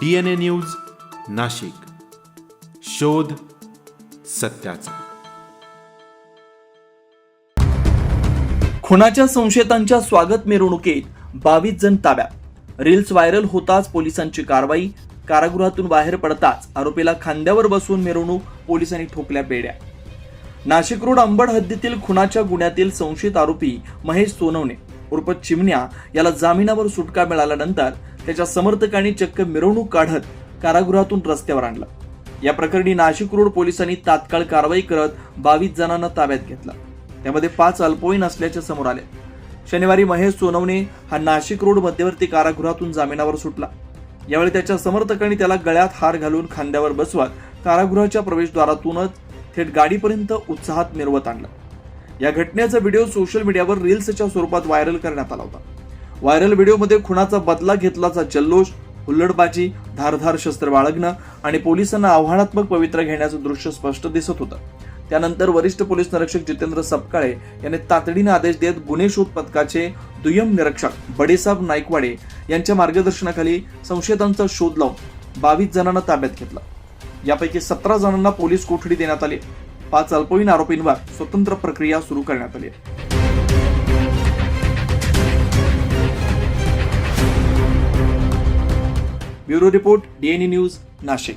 D N A news Nashik. शोध सत्याचा. खुनाच्या संशयितांच्या स्वागत मिरवणुकीत बावीस जण ताब्यात. रील्स व्हायरल होताच पोलिसांची कारवाई कारागृहातून बाहेर पडताच आरोपीला खांद्यावर बसवून मिरवणूक पोलिसांनी ठोकल्या बेड्या. नाशिक रोड अंबड हद्दीतील खुनाच्या गुन्ह्यातील संशयित आरोपी महेश सोनवणे उर्फ चिमण्या याला जामिनावर सुटका मिळाल्यानंतर त्याच्या समर्थकांनी चक्क मिरवणूक काढत कारागृहातून रस्त्यावर आणलं. या प्रकरणी नाशिक रोड पोलिसांनी तात्काळ कारवाई करत बावीस जणांना ताब्यात घेतलं. त्यामध्ये पाच अल्पवयीन असल्याचे समोर आले. शनिवारी महेश सोनवणे हा नाशिक रोड मध्यवर्ती कारागृहातून जामिनावर सुटला. यावेळी त्याच्या समर्थकांनी त्याला गळ्यात हार घालून खांद्यावर बसवत कारागृहाच्या प्रवेशद्वारातूनच थेट गाडीपर्यंत उत्साहात मिरवत आणलं. या घटनेचा व्हिडिओ सोशल मीडियावर रील्सच्या स्वरूपात व्हायरल करण्यात आला होता. व्हायरल व्हिडिओमध्ये खुणाचा बदला घेतलाचा जल्लोष हुल्लडबाजी धारधार शस्त्र बाळगणं आणि पोलिसांना आव्हानात्मक पवित्रा घेण्याचं दृश्य स्पष्ट दिसत होतं. त्यानंतर वरिष्ठ पोलीस निरीक्षक जितेंद्र सपकाळे यांनी तातडीने आदेश देत गुन्हे शोध पथकाचे दुय्यम निरीक्षक बडेसाब नाईकवाडे यांच्या मार्गदर्शनाखाली संशयितांचा शोध लावून बावीस जणांना ताब्यात घेतला. यापैकी सतरा जणांना पोलीस कोठडी देण्यात आली. पाच अल्पवयीन आरोपींवर स्वतंत्र प्रक्रिया सुरू करण्यात आली आहे. Bureau report DNE news Nashik.